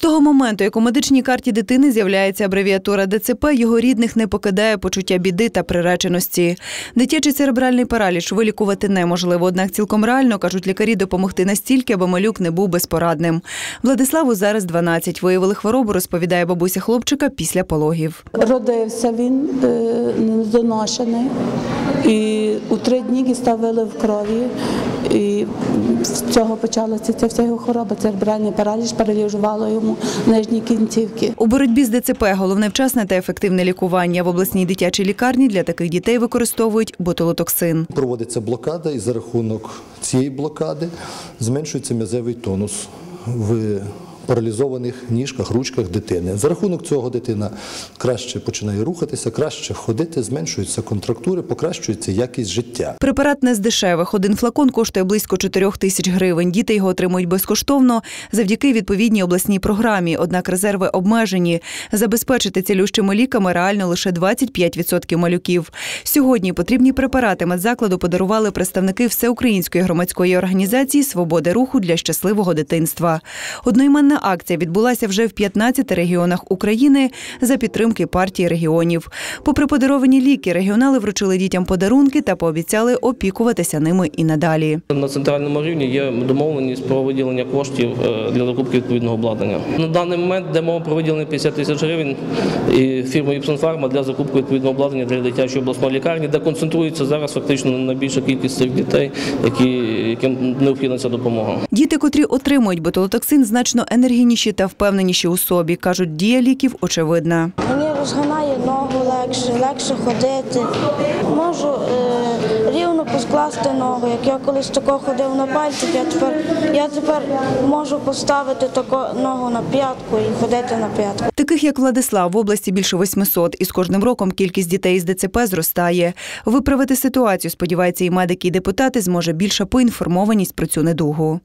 того моменту, як у медичній карті дитини з'являється абревіатура ДЦП, його рідних не покидає почуття біди та приреченості. Дитячий церебральний параліч вилікувати неможливо, однак цілком реально кажуть лікарі допомогти настільки, аби малюк не був безпорадним. Владиславу зараз 12. Виявили хворобу, розповідає бабуся хлопчика після пологів. Родився він недоношений, і у три дні ставили в крові. І з цього почалася ця вся його хвороба. Церебральний параліж паралізувало йому нижні кінцівки. У боротьбі з ДЦП головне вчасне та ефективне лікування. В обласній дитячій лікарні для таких дітей використовують ботулотоксин. Проводиться блокада, і за рахунок цієї блокади зменшується м'язевий тонус в паралізованих ніжках, ручках дитини. За рахунок цього дитина краще починає рухатися, краще ходити, зменшуються контрактури, покращується якість життя. Препарат не з дешевих. Один флакон коштує близько 4 тисяч гривень. Діти його отримують безкоштовно завдяки відповідній обласній програмі. Однак резерви обмежені. Забезпечити цілющими ліками реально лише 25% малюків. Сьогодні потрібні препарати медзакладу подарували представники всеукраїнської громадської організації Свободи руху для щасливого дитинства. Одноіменна акція відбулася вже в 15 регіонах України за підтримки партії регіонів. Попри подаровані ліки, регіонали вручили дітям подарунки та пообіцяли опікуватися ними і надалі. На центральному рівні є домовленість про виділення коштів е, для закупки відповідного обладнання. На даний момент мова про виділення 50 тисяч гривень і фірмою Іпсон Фарма для закупки відповідного обладнання для дитячої обласної лікарні, де концентрується зараз фактично найбільша кількість цих дітей, які, яким необхідна ця допомога. Діти, котрі отримують ботулотоксин, значно енергійніші та впевненіші у собі. кажуть, дія ліків очевидна. Мені розгинає ногу легше, легше ходити. Можу е, рівно поскласти ногу. Як я колись тако ходив на пальці, я тепер, я тепер можу поставити тако ногу на п'ятку і ходити на п'ятку. Таких як Владислав в області більше 800, і з кожним роком кількість дітей з ДЦП зростає. Виправити ситуацію, сподіваються, і медики, і депутати зможе більша поінформованість про цю недугу.